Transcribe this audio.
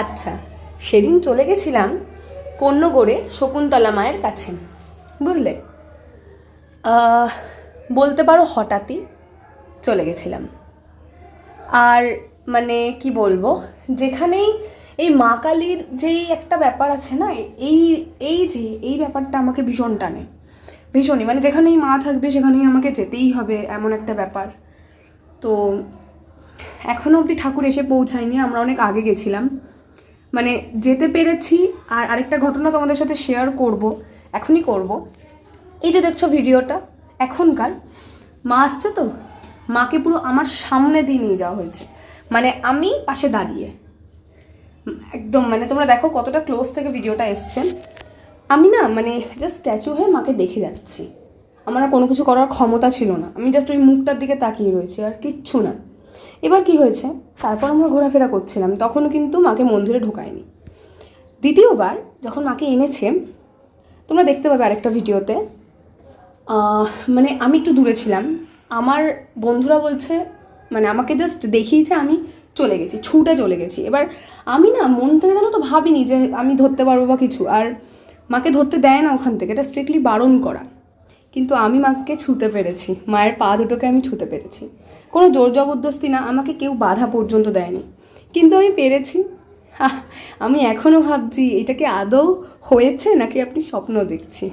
আচ্ছা সেদিন চলে গেছিলাম কন্যগড়ে শকুন্তলা মায়ের কাছে। বুঝলে? বলতে পারো হঠাৎই চলে গেছিলাম। আর মানে কি বলব, যেখানেই এই মা কালীর যেই একটা ব্যাপার আছে না, এই এই যে, এই ব্যাপারটা আমাকে ভীষণ টানে। ভীষণই মানে যেখানেই মা থাকবে সেখানেই আমাকে যেতেই হবে এমন একটা ব্যাপার। তো এখনও অবধি ঠাকুর এসে পৌঁছায়নি, আমরা অনেক আগে গেছিলাম। মানে যেতে পেরেছি আর আরেকটা ঘটনা তোমাদের সাথে শেয়ার করব, এখনই করব। এই যে দেখছ ভিডিওটা, এখনকার মা আসছে তো, মাকে পুরো আমার সামনে দিয়ে নিয়ে যাওয়া হয়েছে। মানে আমি পাশে দাঁড়িয়ে। একদম মানে তোমরা দেখো কতটা ক্লোজ থেকে ভিডিওটা এসছে। আমি না মানে জাস্ট স্ট্যাচু হয়ে মাকে দেখে যাচ্ছি। আমার কোনো কিছু করার ক্ষমতা ছিল না। আমি জাস্ট ওই মুখটার দিকে তাকিয়ে রয়েছি, আর কিচ্ছু না। এবার কি হয়েছে? তারপর আমরা ঘোরাফেরা করছিলাম, তখনও কিন্তু মাকে মন্দিরে ঢোকায়নি। দ্বিতীয়বার যখন মাকে এনেছে, তোমরা দেখতে পাবে আরেকটা ভিডিওতে মানে আমি একটু দূরে ছিলাম। আমার বন্ধুরা বলছে মানে আমাকে জাস্ট দেখিয়েছে, আমি চলে গেছি, ছুটে চলে গেছি। এবার আমি না মন থেকে যেন তো ভাবিনি যে আমি ধরতে পারব বা কিছু। আর মাকে ধরতে দেয় না ওখান থেকে, এটা স্ট্রিক্টলি বারণ করা। কিন্তু আমি মাকে ছুতে পেরেছি। মায়ের পা দুটোকে আমি ছুতে পেরেছি। কোনো জোর জবরদস্তি না, আমাকে কেউ বাধা পর্যন্ত দেয়নি। কিন্তু আমি পেরেছি। আমি এখনও ভাবছি, এটা কি আদৌ হয়েছে নাকি আপনি স্বপ্ন দেখছি?